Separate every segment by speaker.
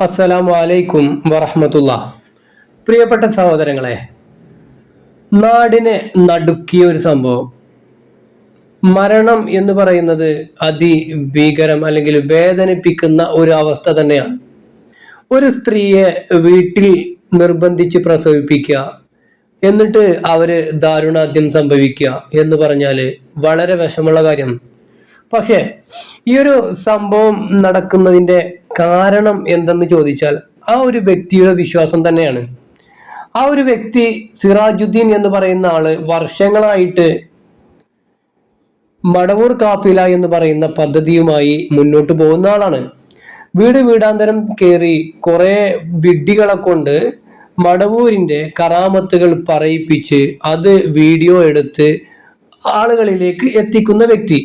Speaker 1: അസ്സലാമു അലൈക്കും വറഹമത്തുള്ള പ്രിയപ്പെട്ട സഹോദരങ്ങളെ നാടിനെ നടുക്കിയ ഒരു സംഭവം. മരണം എന്ന് പറയുന്നത് അതിഭീകരം അല്ലെങ്കിൽ വേദനിപ്പിക്കുന്ന ഒരു അവസ്ഥ തന്നെയാണ്. ഒരു സ്ത്രീയെ വീട്ടിൽ നിർബന്ധിച്ച് പ്രസവിപ്പിക്കുക എന്നിട്ട് അവർ ദാരുണാദ്യം സംഭവിക്കുക എന്ന് പറഞ്ഞാൽ വളരെ വിഷമുള്ള കാര്യം. പക്ഷേ ഈ ഒരു സംഭവം നടക്കുന്നതിന്റെ കാരണം എന്തെന്ന് ചോദിച്ചാൽ ആ ഒരു വ്യക്തിയുടെ വിശ്വാസം തന്നെയാണ്. ആ ഒരു വ്യക്തി സിറാജുദ്ദീൻ എന്ന് പറയുന്ന ആൾ വർഷങ്ങളായിട്ട് മടവൂർ കാഫില എന്ന് പറയുന്ന പദ്ധതിയുമായി മുന്നോട്ട് പോകുന്ന ആളാണ്. വീട് വീടാന്തരം കയറി കുറെ വിഡ്ഢികളെ കൊണ്ട് മടവൂരിന്റെ കറാമത്തുകൾ പറയിപ്പിച്ച് അത് വീഡിയോ എടുത്ത് ആളുകളിലേക്ക് എത്തിക്കുന്ന വ്യക്തി.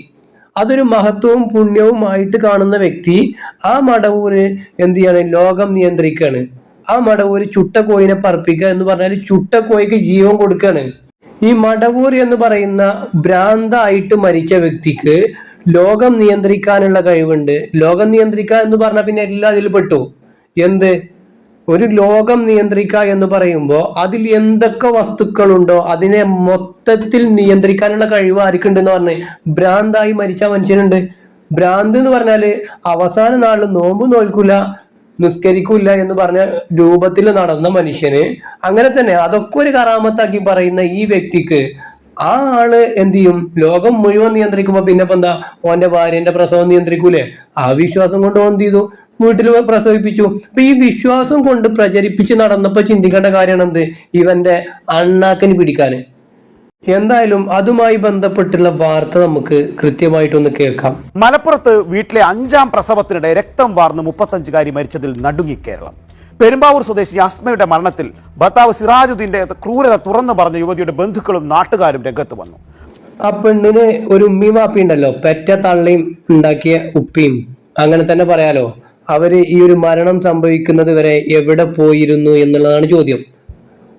Speaker 1: അതൊരു മഹത്വവും പുണ്യവുമായിട്ട് കാണുന്ന വ്യക്തി ആ മടവൂര് എന്ത് ചെയ്യാണ്? ലോകം നിയന്ത്രിക്കാണ്. ആ മടവൂര് ചുട്ട കോയിനെ പറപ്പിക്കുക എന്ന് പറഞ്ഞാൽ ചുട്ട കോയിക്ക് ജീവൻ കൊടുക്കാണ്. ഈ മടവൂർ എന്ന് പറയുന്ന ഭ്രാന്തായിട്ട് മരിച്ച വ്യക്തിക്ക് ലോകം നിയന്ത്രിക്കാനുള്ള കഴിവുണ്ട്. ലോകം നിയന്ത്രിക്കുക എന്ന് പറഞ്ഞാൽ പിന്നെ എല്ലാ അതിൽ പെട്ടു. എന്ത്? ഒരു ലോകം നിയന്ത്രിക്കുക എന്ന് പറയുമ്പോൾ അതിൽ എന്തൊക്കെ വസ്തുക്കളുണ്ടോ അതിനെ മൊത്തത്തിൽ നിയന്ത്രിക്കാനുള്ള കഴിവ് ആർക്കുണ്ടെന്ന് പറഞ്ഞ് ഭ്രാന്തായി മരിച്ച മനുഷ്യനുണ്ട്. ഭ്രാന്ത് എന്ന് പറഞ്ഞാൽ അവസാന നാളിൽ നോമ്പ് നോൽക്കൂല നിസ്കരിക്കൂല എന്ന് പറഞ്ഞ രൂപത്തിൽ നടന്ന മനുഷ്യന് അങ്ങനെ തന്നെ അതൊക്കെ ഒരു കറാമത്താക്കി പറയുന്ന ഈ വ്യക്തിക്ക് ആ ആൾ എന്ത് ചെയ്യും? ലോകം മുഴുവൻ നിയന്ത്രിക്കുമ്പോ പിന്നെ എന്താ? ഓന്റെ ഭാര്യന്റെ പ്രസവം നിയന്ത്രിക്കൂലേ. ആ വിശ്വാസം കൊണ്ട് ഓൻ ചെയ്തു? വീട്ടിൽ പ്രസവിപ്പിച്ചു. അപ്പൊ ഈ വിശ്വാസം കൊണ്ട് പ്രചരിപ്പിച്ച് നടന്നപ്പോ ചിന്തിക്കേണ്ട കാര്യമാണ് എന്ത് ഇവന്റെ അണ്ണാക്കിന് പിടിക്കാൻ എന്തായാലും അതുമായി ബന്ധപ്പെട്ടുള്ള വാർത്ത നമുക്ക് കൃത്യമായിട്ടൊന്ന് കേൾക്കാം.
Speaker 2: മലപ്പുറത്ത് വീട്ടിലെ അഞ്ചാം പ്രസവത്തിനിടെ രക്തം വാർന്ന് മുപ്പത്തഞ്ചുകാരി മരിച്ചതിൽ നടുങ്ങി കേരളം. പെരുമ്പാവൂർ സ്വദേശി അസ്മയുടെ മരണത്തിൽ ഭർത്താവ് സിറാജുദ്ദീന്റെ ക്രൂരത തുറന്നു പറഞ്ഞ യുവതിയുടെ ബന്ധുക്കളും നാട്ടുകാരും രംഗത്ത് വന്നു.
Speaker 1: ആ പെണ്ണിന് ഒരു ഉമ്മിമാപ്പി ഉണ്ടല്ലോ. പെറ്റ തള്ളയും ഉണ്ടാക്കിയ ഉപ്പിയും. അങ്ങനെ തന്നെ പറയാലോ? അവർ ഈ ഒരു മരണം സംഭവിക്കുന്നത് വരെ എവിടെ പോയിരുന്നു എന്നുള്ളതാണ് ചോദ്യം.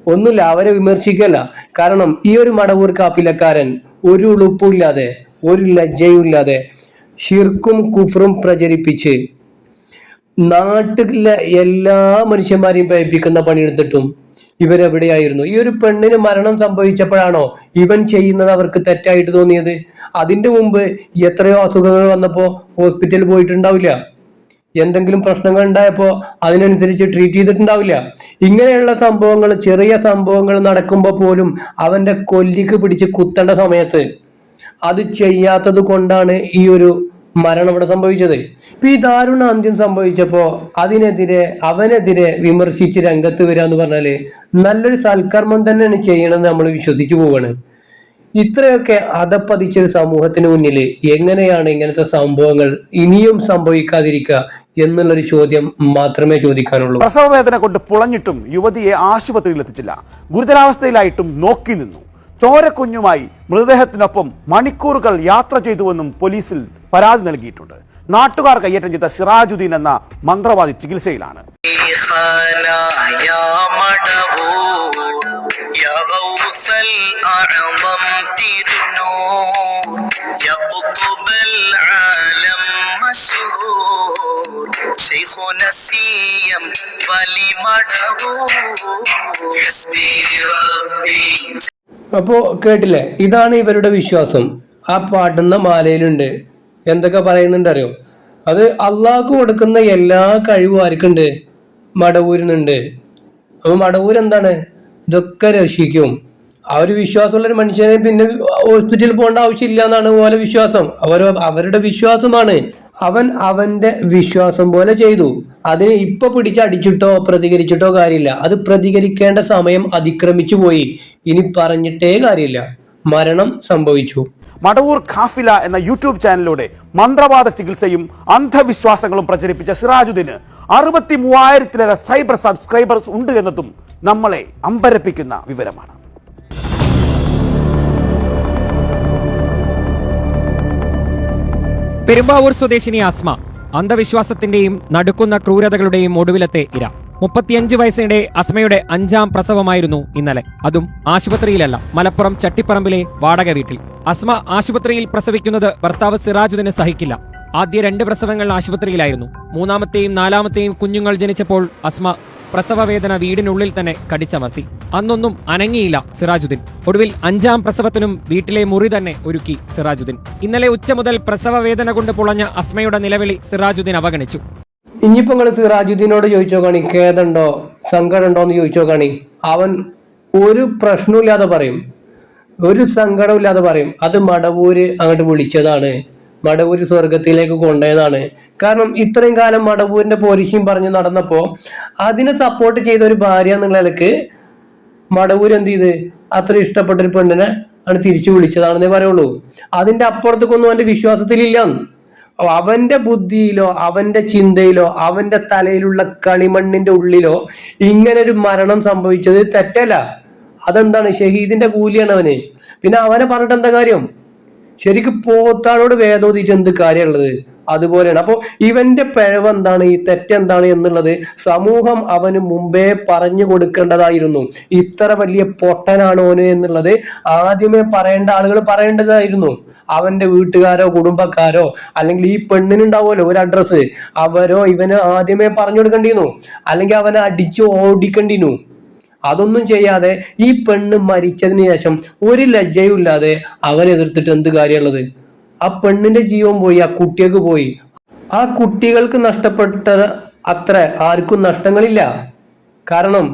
Speaker 1: ഒന്നുമില്ല അവരെ വിമർശിക്കല്ല. കാരണം ഈ ഒരു മടവൂർ കാപ്പിലക്കാരൻ ഒരു ഉളുപ്പുമില്ലാതെ ഒരു ലജ്ജയും ഇല്ലാതെ ഷിർക്കും കുഫറും പ്രചരിപ്പിച്ച് നാട്ടിലെ എല്ലാ മനുഷ്യന്മാരെയും പേപ്പിക്കുന്ന പണിയെടുത്തിട്ടും ഇവരെവിടെയായിരുന്നു? ഈ ഒരു പെണ്ണിന് മരണം സംഭവിച്ചപ്പോഴാണോ ഇവൻ ചെയ്യുന്നത് അവർക്ക് തെറ്റായിട്ട് തോന്നിയത്? അതിന്റെ മുമ്പ് എത്രയോ അസുഖങ്ങൾ വന്നപ്പോ ഹോസ്പിറ്റലിൽ പോയിട്ടുണ്ടാവില്ല. എന്തെങ്കിലും പ്രശ്നങ്ങൾ ഉണ്ടായപ്പോൾ അതിനനുസരിച്ച് ട്രീറ്റ് ചെയ്തിട്ടുണ്ടാവില്ല. ഇങ്ങനെയുള്ള സംഭവങ്ങൾ ചെറിയ സംഭവങ്ങൾ നടക്കുമ്പോൾ പോലും അവന്റെ കൊല്ലിക്ക് പിടിച്ച് കുത്തേണ്ട സമയത്ത് അത് ചെയ്യാത്തത് കൊണ്ടാണ് ഈ ഒരു മരണം ഇവിടെ സംഭവിച്ചത്. ഇപ്പൊ ഈ ദാരുണ അന്ത്യം സംഭവിച്ചപ്പോൾ അതിനെതിരെ അവനെതിരെ വിമർശിച്ച് രംഗത്ത് വരിക എന്ന് പറഞ്ഞാൽ നല്ലൊരു സൽക്കർമ്മം തന്നെയാണ് ചെയ്യണമെന്ന് നമ്മൾ വിശ്വസിച്ചു പോവാണ്. ഇത്രയൊക്കെ അധപ്പതിച്ചൊരു സമൂഹത്തിന് മുന്നിൽ എങ്ങനെയാണ് ഇങ്ങനത്തെ സംഭവങ്ങൾ ഇനിയും സംഭവിക്കാതിരിക്കുക എന്നുള്ളൊരു ചോദ്യം മാത്രമേ ചോദിക്കാനുള്ളൂ.
Speaker 2: പ്രസവ വേദന കൊണ്ട് പുളഞ്ഞിട്ടും യുവതിയെ ആശുപത്രിയിൽ എത്തിച്ചില്ല. ഗുരുതരാവസ്ഥയിലായിട്ടും നോക്കി നിന്നു. ചോരക്കുഞ്ഞുമായി മൃതദേഹത്തിനൊപ്പം മണിക്കൂറുകൾ യാത്ര ചെയ്തുവെന്നും പോലീസിൽ പരാതി നൽകിയിട്ടുണ്ട്. നാട്ടുകാർ കയ്യേറ്റം ചെയ്ത സിറാജുദ്ദീൻ എന്ന മന്ത്രവാദി ചികിത്സയിലാണ്.
Speaker 3: غوث الأعظم ترنور يا قطب العالم مشهور شيخ نسيم ولي مدبور حسبي ربي
Speaker 1: അപ്പോ കേട്ടില്ലേ ഇതാണ് ഇവരുടെ വിശ്വാസം ആ പാട്ടുന്ന മാലയിലുണ്ട് എന്തൊക്കെ പറയുന്നുണ്ട് അറിയോ അത് അള്ളാഹ്ക്ക് കൊടുക്കുന്ന എല്ലാ കഴിവും ആർക്കുണ്ട് മടവൂരിനുണ്ട് അപ്പൊ മടവൂർ എന്താണ് ഇതൊക്കെ രക്ഷിക്കും ആ ഒരു വിശ്വാസമുള്ള ഒരു മനുഷ്യനെ പിന്നെ ഹോസ്പിറ്റലിൽ പോകേണ്ട ആവശ്യമില്ല എന്നാണ് പോലെ വിശ്വാസം. അവർ അവരുടെ വിശ്വാസമാണ്. അവൻ അവന്റെ വിശ്വാസം പോലെ ചെയ്തു. അതിനെ ഇപ്പൊ പിടിച്ചടിച്ചിട്ടോ പ്രതികരിച്ചിട്ടോ കാര്യമില്ല. അത് പ്രതികരിക്കേണ്ട സമയം അതിക്രമിച്ചു പോയി. ഇനി പറഞ്ഞിട്ടേ കാര്യമില്ല. മരണം സംഭവിച്ചു.
Speaker 2: മടവൂർ ഖാഫില എന്ന യൂട്യൂബ് ചാനലിലൂടെ മന്ത്രവാദ ചികിത്സയും അന്ധവിശ്വാസങ്ങളും പ്രചരിപ്പിച്ച സിറാജുദ്ദീന് അറുപത്തി മൂവായിരത്തിലേറെ സൈബർ സബ്സ്ക്രൈബേഴ്സ് ഉണ്ട് എന്നതും നമ്മളെ അമ്പരപ്പിക്കുന്ന വിവരമാണ്.
Speaker 4: പെരുമ്പാവൂർ സ്വദേശിനി ആസ്മ. അന്ധവിശ്വാസത്തിന്റെയും നടുക്കുന്ന ക്രൂരതകളുടെയും ഒടുവിലത്തെ ഇര. മുപ്പത്തിയഞ്ച് വയസ്സിനിടെ അസ്മയുടെ അഞ്ചാം പ്രസവമായിരുന്നു ഇന്നലെ. അതും ആശുപത്രിയിലല്ല മലപ്പുറം ചട്ടിപ്പറമ്പിലെ വാടക വീട്ടിൽ. അസ്മ ആശുപത്രിയിൽ പ്രസവിക്കുന്നത് ഭർത്താവ് സിറാജുദിന് സഹിക്കില്ല. ആദ്യ രണ്ട് പ്രസവങ്ങൾ ആശുപത്രിയിലായിരുന്നു. മൂന്നാമത്തെയും നാലാമത്തെയും കുഞ്ഞുങ്ങൾ ജനിച്ചപ്പോൾ അസ്മ പ്രസവ വേദന വീടിനുള്ളിൽ തന്നെ കടിച്ചമർത്തി. അന്നൊന്നും അനങ്ങിയില്ല സിറാജുദ്ദീൻ. ഒടുവിൽ അഞ്ചാം പ്രസവത്തിനും വീട്ടിലെ മുറി തന്നെ ഒരുക്കി സിറാജുദ്ദീൻ. ഇന്നലെ ഉച്ച മുതൽ പ്രസവവേദന കൊണ്ട് പുളഞ്ഞ അസ്മയുടെ നിലവിളി സിറാജുദ്ദീൻ അവഗണിച്ചു.
Speaker 1: ഇനിയിപ്പോ നിങ്ങൾ സിറാജുദ്ദീനോട് ചോദിച്ചോ കാണി ഖേദുണ്ടോ സങ്കടമുണ്ടോ എന്ന് ചോദിച്ചോ കാണി അവൻ ഒരു പ്രശ്നമില്ലാതെ പറയും. ഒരു സങ്കടമില്ലാതെ പറയും. അത് മടവൂര് അങ്ങോട്ട് വിളിച്ചതാണ്. മടവൂര് സ്വർഗത്തിലേക്ക് കൊണ്ടുപോയതാണ്. കാരണം ഇത്രയും കാലം മടവൂരിന്റെ പോലീശയും പറഞ്ഞ് നടന്നപ്പോ അതിനെ സപ്പോർട്ട് ചെയ്ത ഒരു ഭാര്യ എന്നുള്ള നിലയ്ക്ക് മടവൂര് എന്ത് ചെയ്ത്? അത്ര ഇഷ്ടപ്പെട്ട ഒരു പെണ്ണിനെ ആണ് തിരിച്ചു വിളിച്ചതാണെന്നേ പറയുള്ളൂ. അതിന്റെ അപ്പുറത്തേക്കൊന്നും അവന്റെ വിശ്വാസത്തിലില്ല. അവന്റെ ബുദ്ധിയിലോ അവന്റെ ചിന്തയിലോ അവന്റെ തലയിലുള്ള കളിമണ്ണിന്റെ ഉള്ളിലോ ഇങ്ങനെ ഒരു മരണം സംഭവിച്ചത് തെറ്റല്ല. അതെന്താണ്? ഷഹീദിന്റെ കൂലിയാണ് അവന്. പിന്നെ അവനെ പറഞ്ഞിട്ട് എന്താ കാര്യം? ശരിക്കും പോത്താളോട് വേദോദിച്ച് എന്ത് കാര്യമുള്ളത്? അതുപോലെയാണ്. അപ്പോൾ ഇവന്റെ പിഴവ് എന്താണ്? ഈ തെറ്റെന്താണ് എന്നുള്ളത് സമൂഹം അവന് മുമ്പേ പറഞ്ഞു കൊടുക്കേണ്ടതായിരുന്നു. ഇത്ര വലിയ പൊട്ടനാണോന് എന്നുള്ളത് ആദ്യമേ പറയേണ്ട ആളുകൾ പറയേണ്ടതായിരുന്നു. അവന്റെ വീട്ടുകാരോ കുടുംബക്കാരോ അല്ലെങ്കിൽ ഈ പെണ്ണിനുണ്ടാവുമല്ലോ ഒരു അഡ്രസ്സ് അവരോ ഇവന് ആദ്യമേ പറഞ്ഞു കൊടുക്കേണ്ടിയിരുന്നു. അല്ലെങ്കിൽ അവനെ അടിച്ച് ഓടിക്കേണ്ടിയിരുന്നു. അതൊന്നും ചെയ്യാതെ ഈ പെണ്ണ് മരിച്ചതിന് ശേഷം ഒരു ലജ്ജയും ഇല്ലാതെ അവൻ എന്ത് കാര്യമുള്ളത്? ആ പെണ്ണിന്റെ ജീവൻ പോയി ആ കുട്ടികൾക്ക് പോയി. ആ കുട്ടികൾക്ക് നഷ്ടപ്പെട്ട അത്ര ആർക്കും നഷ്ടങ്ങളില്ല. കാരണം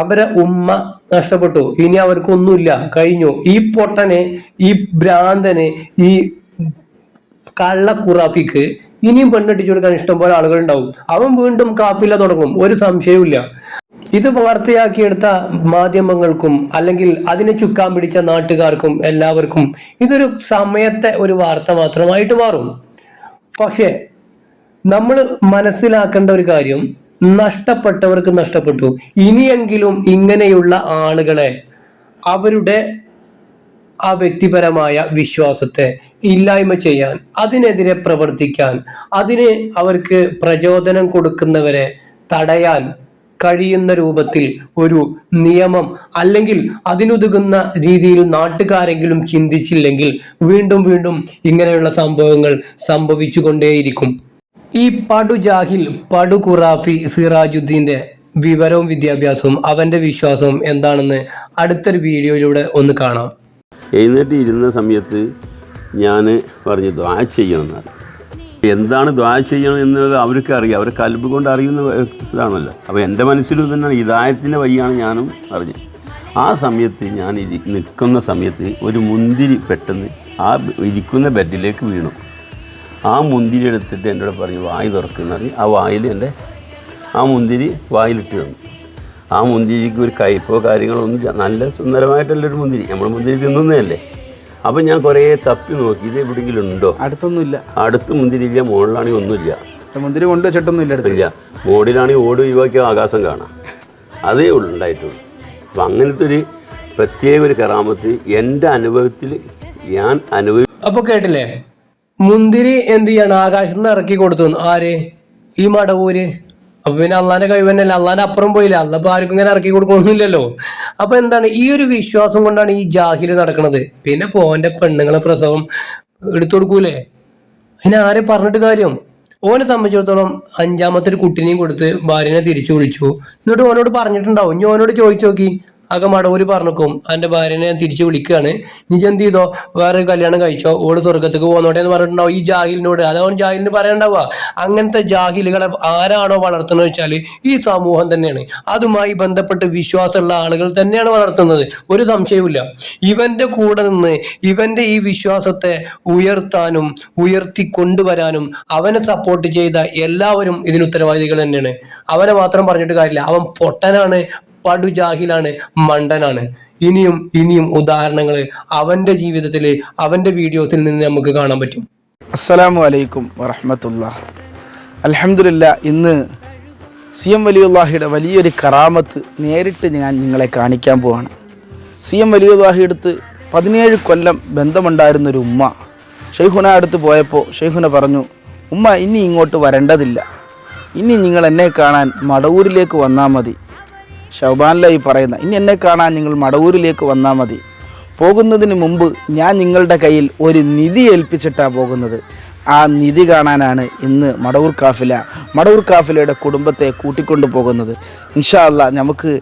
Speaker 1: അവരെ ഉമ്മ നഷ്ടപ്പെട്ടു. ഇനി അവർക്കൊന്നുമില്ല. കഴിഞ്ഞു. ഈ പൊട്ടനെ ഈ ഭ്രാന്തന് ഈ കള്ള ഖുറാഫിക്ക് ഇനിയും പെണ്ണെട്ടിച്ചു കൊടുക്കാൻ ഇഷ്ടംപോലെ ആളുകൾ ഉണ്ടാവും അവൻ വീണ്ടും കാപ്പില തുടങ്ങും. ഒരു സംശയവുമില്ല. ഇത് വാർത്തയാക്കിയെടുത്ത മാധ്യമങ്ങൾക്കും അല്ലെങ്കിൽ അതിനെ ചുക്കാൻ പിടിച്ച നാട്ടുകാർക്കും എല്ലാവർക്കും ഇതൊരു സമയത്തെ ഒരു വാർത്ത മാത്രമായിട്ട് മാറും. പക്ഷേ നമ്മൾ മനസ്സിലാക്കേണ്ട ഒരു കാര്യം നഷ്ടപ്പെട്ടവർക്ക് നഷ്ടപ്പെട്ടു. ഇനിയെങ്കിലും ഇങ്ങനെയുള്ള ആളുകളെ അവരുടെ ആ വ്യക്തിപരമായ വിശ്വാസത്തെ ഇല്ലായ്മ ചെയ്യാൻ അതിനെതിരെ പ്രവർത്തിക്കാൻ അതിന് അവർക്ക് പ്രചോദനം കൊടുക്കുന്നവരെ തടയാൻ കഴിയുന്ന രൂപത്തിൽ ഒരു നിയമം അല്ലെങ്കിൽ അതിനുതുകുന്ന രീതിയിൽ നാട്ടുകാരെങ്കിലും ചിന്തിച്ചില്ലെങ്കിൽ വീണ്ടും വീണ്ടും ഇങ്ങനെയുള്ള സംഭവങ്ങൾ സംഭവിച്ചുകൊണ്ടേയിരിക്കും. ഈ പടു ജാഹിൽ പടു ഖുറാഫി സിറാജുദ്ദീന്റെ വിവരവും വിദ്യാഭ്യാസവും അവന്റെ വിശ്വാസവും എന്താണെന്ന് അടുത്തൊരു വീഡിയോയിലൂടെ ഒന്ന് കാണാം.
Speaker 5: എഴുന്നേറ്റ് ഇരുന്ന സമയത്ത് ഞാൻ പറഞ്ഞു ദ്വാ ചെയ്യണം എന്നാണ്. എന്താണ് ദ്വാ ചെയ്യണം എന്നുള്ളത് അവർക്ക് അറിയാം. അവർ കൽബ് കൊണ്ട് അറിയുന്ന ഇതാണല്ലോ. അപ്പോൾ എന്റെ മനസ്സിലും തന്നെ ഇതായത്തിന്റെ വഴിയാണ് ഞാനും അറിഞ്ഞത്. ആ സമയത്ത് ഞാൻ ഇരി നിൽക്കുന്ന സമയത്ത് ഒരു മുന്തിരി പെട്ടെന്ന് ആ ഇരിക്കുന്ന ബെഡിലേക്ക് വീണു. ആ മുന്തിരി എടുത്തിട്ട് എന്നോട് പറഞ്ഞു വായി തുറക്കുന്ന ആ വായിൽ എന്റെ ആ മുന്തിരി വായിലിട്ട് തന്നു. ആ മുന്തിരിക്ക് ഒരു കയ്പോ കാര്യങ്ങളോ ഒന്നും. നല്ല സുന്ദരമായിട്ടുള്ളൊരു മുന്തിരി. നമ്മൾ മുന്തിരി തിന്നുന്നതല്ലേ? അപ്പം ഞാൻ കുറേ തപ്പി നോക്കി. ഇത് എവിടെയെങ്കിലും ഉണ്ടോ
Speaker 2: അടുത്തൊന്നുമില്ല.
Speaker 5: അടുത്ത് മുന്തിരി ഇല്ല മുകളിലാണെങ്കിൽ ഒന്നുമില്ല.
Speaker 2: മുന്തിരി കൊണ്ട് വെച്ചിട്ടൊന്നുമില്ല ഇല്ല
Speaker 5: ഇല്ല മോഡിലാണെങ്കിൽ ഓട് ഒഴിവാക്കിയ ആകാശം കാണാം. അതേ ഉള്ളൂ ഉണ്ടായിട്ടുള്ളൂ അപ്പം അങ്ങനത്തെ ഒരു പ്രത്യേക ഒരു കറാമത്ത് എന്റെ അനുഭവത്തിൽ ഞാൻ അനുഭവി
Speaker 1: അപ്പോൾ കേട്ടില്ലേ? മുന്തിരി എന്ത് ചെയ്യാണ്? ആകാശത്ത് നിന്ന് ഇറക്കി കൊടുത്തു ആര്? ഈ മടവൂര്. അപ്പൊ പിന്നെ അള്ളാന്റെ കഴിവ് തന്നെയല്ല? അള്ളാന്റെ അപ്പുറം പോയില്ല? അല്ല ഇപ്പൊ ആർക്കും ഇങ്ങനെ ഇറക്കി കൊടുക്കണമെന്നില്ലല്ലോ അപ്പൊ എന്താണ്? ഈ ഒരു വിശ്വാസം കൊണ്ടാണ് ഈ ജാഹിൽ നടക്കുന്നത് പിന്നെ പോവന്റെ പെണ്ണുങ്ങളെ പ്രസവം എടുത്തു കൊടുക്കൂലേ? പിന്നെ ആരെ പറഞ്ഞിട്ട് കാര്യം? ഓനെ സംബന്ധിച്ചിടത്തോളം അഞ്ചാമത്തെ ഒരു കുട്ടിനെയും കൊടുത്ത് ഭാര്യനെ തിരിച്ചു വിളിച്ചു. എന്നിട്ട് ഓനോട് പറഞ്ഞിട്ടുണ്ടാവും. ഇനി ഓനോട് ചോദിച്ചു നോക്കി. ആകെ മടവൂര് പറഞ്ഞുക്കും അന്റെ ഭാര്യനെ ഞാൻ തിരിച്ചു വിളിക്കുകയാണ്. ഇനി എന്ത് ചെയ്തോ? വേറെ കല്യാണം കഴിച്ചോ? ഓൾ സ്വർഗത്തേക്ക് പോകുന്നോട്ടെ എന്ന് പറഞ്ഞിട്ടുണ്ടാവും ഈ ജാഹിലിനോട്. അതവൻ ജാഹിലിന് പറയണ്ടാവുക. അങ്ങനത്തെ ജാഹിലുകളെ ആരാണോ വളർത്തുന്നത് വെച്ചാൽ ഈ സമൂഹം തന്നെയാണ്. അതുമായി ബന്ധപ്പെട്ട് വിശ്വാസമുള്ള ആളുകൾ തന്നെയാണ് വളർത്തുന്നത്. ഒരു സംശയവുമില്ല. ഇവന്റെ കൂടെ നിന്ന് ഇവന്റെ ഈ വിശ്വാസത്തെ ഉയർത്താനും ഉയർത്തി കൊണ്ടുവരാനും അവനെ സപ്പോർട്ട് ചെയ്ത എല്ലാവരും ഇതിന് ഉത്തരവാദികൾ തന്നെയാണ്. അവനെ മാത്രം പറഞ്ഞിട്ട് കാര്യമില്ല. അവൻ പൊട്ടനാണ്. പടുജാഹിലാണ് മണ്ടനാണ്. ഇനിയും ഇനിയും ഉദാഹരണങ്ങൾ അവന്റെ ജീവിതത്തിൽ അവന്റെ വീഡിയോസിൽ നിന്ന് നമുക്ക് കാണാൻ പറ്റും.
Speaker 6: അസ്സലാമു അലൈക്കും വറഹമത്തുള്ള അലഹമില്ല ഇന്ന് സി എം വലിയുല്ലാഹിയുടെ വലിയൊരു കറാമത്ത് നേരിട്ട് ഞാൻ നിങ്ങളെ കാണിക്കാൻ പോവാണ്. സി എം വലിയുല്ലാഹി അടുത്ത് പതിനേഴ് കൊല്ലം ബന്ധമുണ്ടായിരുന്നൊരു ഉമ്മ. ഷെയ്ഖുന അടുത്ത് പോയപ്പോൾ ഷെയ്ഖുന പറഞ്ഞു ഉമ്മ ഇനി ഇങ്ങോട്ട് വരേണ്ടതില്ല. ഇനി നിങ്ങൾ എന്നെ കാണാൻ മടവൂരിലേക്ക് വന്നാൽ മതി. ഷൗബാനിലായി പറയുന്ന ഇനി എന്നെ കാണാൻ നിങ്ങൾ മടവൂരിലേക്ക് വന്നാൽ മതി. പോകുന്നതിന് മുമ്പ് ഞാൻ നിങ്ങളുടെ കയ്യിൽ ഒരു നിധി ഏൽപ്പിച്ചിട്ടാണ് പോകുന്നത്. ആ നിധി കാണാനാണ് ഇന്ന് മടവൂർ കാഫില മടവൂർ കാഫിലയുടെ കുടുംബത്തെ കൂട്ടിക്കൊണ്ടു പോകുന്നത്. ഇൻഷാല്ല നമുക്ക്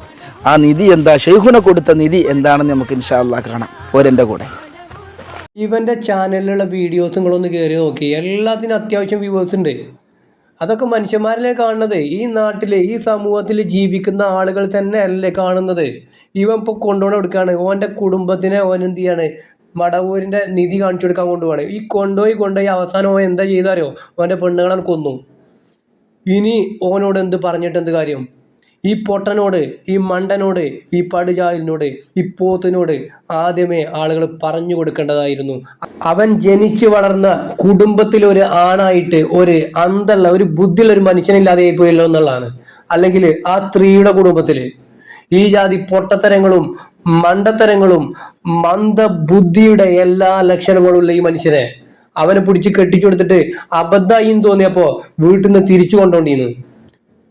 Speaker 6: ആ നിധി എന്താ ഷെയ്ഖുന കൊടുത്ത നിധി എന്താണെന്ന് നമുക്ക് ഇൻഷാല്ല കാണാം. ഓരെന്റെ കൂടെ.
Speaker 1: ഇവന്റെ ചാനലിലുള്ള വീഡിയോസ് നിങ്ങളൊന്ന് കയറി നോക്കി. എല്ലാത്തിനും അത്യാവശ്യം വ്യൂവേഴ്സ് ഉണ്ട്. അതൊക്കെ മനുഷ്യന്മാരല്ലേ കാണുന്നത്. ഈ നാട്ടിൽ ഈ സമൂഹത്തിൽ ജീവിക്കുന്ന ആളുകൾ തന്നെ അല്ലേ കാണുന്നത്. ഇവൻ ഇപ്പോൾ കൊണ്ടുപോകണ എടുക്കുകയാണ് ഓന്റെ കുടുംബത്തിനെ ഓൻ എന്ത് ചെയ്യാണ്? മടവൂരിന്റെ നിധി കാണിച്ചു കൊടുക്കാൻ കൊണ്ടുപോവാണ്. ഈ കൊണ്ടുപോയി കൊണ്ടുപോയി അവസാനം ഓൻ എന്താ ചെയ്താരോ ഓന്റെ പെണ്ണുങ്ങളെ കൊന്നു. ഇനി ഓനോട് എന്ത് പറഞ്ഞിട്ട് എന്ത് കാര്യം? ഈ പൊട്ടനോട് ഈ മണ്ടനോട് ഈ പടുജാലിനോട് ഈ പോത്തിനോട് ആദ്യമേ ആളുകൾ പറഞ്ഞു കൊടുക്കേണ്ടതായിരുന്നു. അവൻ ജനിച്ചു വളർന്ന കുടുംബത്തിൽ ഒരു ആണായിട്ട് ഒരു അന്തള്ള ഒരു ബുദ്ധിയുള്ള ഒരു മനുഷ്യനില്ലാതെ പോയല്ലോ എന്നുള്ളതാണ്. അല്ലെങ്കിൽ ആ സ്ത്രീയുടെ കുടുംബത്തിൽ ഈ ജാതി പൊട്ടത്തരങ്ങളും മണ്ടത്തരങ്ങളും മന്ദബുദ്ധിയുടെ എല്ലാ ലക്ഷണങ്ങളും ഉള്ള ഈ മനുഷ്യനെ അവനെ പിടിച്ച് കെട്ടിച്ചു കൊടുത്തിട്ട് അബദ്ധമായി എന്ന് തോന്നിയപ്പോ വീട്ടിൽ നിന്ന് തിരിച്ചു കൊണ്ടോണ്ടിരുന്നു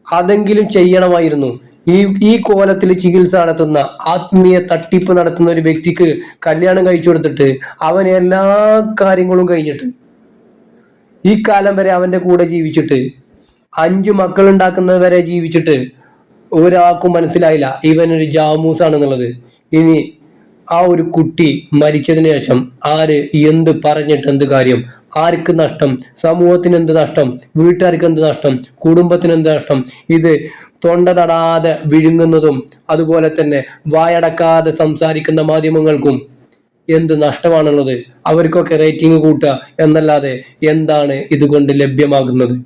Speaker 1: അതെങ്കിലും ചെയ്യണമായിരുന്നു. ഈ ഈ കോലത്തിൽ ചികിത്സ നടത്തുന്ന ആത്മീയ തട്ടിപ്പ് നടത്തുന്ന ഒരു വ്യക്തിക്ക് കല്യാണം കഴിച്ചു കൊടുത്തിട്ട് അവൻ എല്ലാ കാര്യങ്ങളും കഴിഞ്ഞിട്ട് ഈ കാലം വരെ അവന്റെ കൂടെ ജീവിച്ചിട്ട് അഞ്ചു മക്കൾ ഉണ്ടാക്കുന്നത് വരെ ജീവിച്ചിട്ട് ഒരാൾക്കും മനസ്സിലായില്ല ഇവൻ ഒരു ജാമൂസ് ആണെന്നുള്ളത് ഇനി ആ ഒരു കുട്ടി മരിച്ചതിന് ശേഷം ആര് എന്ത് പറഞ്ഞിട്ട് എന്ത് കാര്യം ആർക്ക് നഷ്ടം? സമൂഹത്തിന് എന്ത് നഷ്ടം? വീട്ടുകാർക്ക് എന്ത് നഷ്ടം? കുടുംബത്തിന് എന്ത് നഷ്ടം? ഇത് തൊണ്ട തടാതെ വിഴുങ്ങുന്നതും അതുപോലെ തന്നെ വായടക്കാതെ സംസാരിക്കുന്ന മാധ്യമങ്ങൾക്കും എന്ത് നഷ്ടമാണുള്ളത്? അവർക്കൊക്കെ റേറ്റിംഗ് കൂട്ടുക എന്നല്ലാതെ എന്താണ് ഇതുകൊണ്ട് ലഭ്യമാകുന്നത്?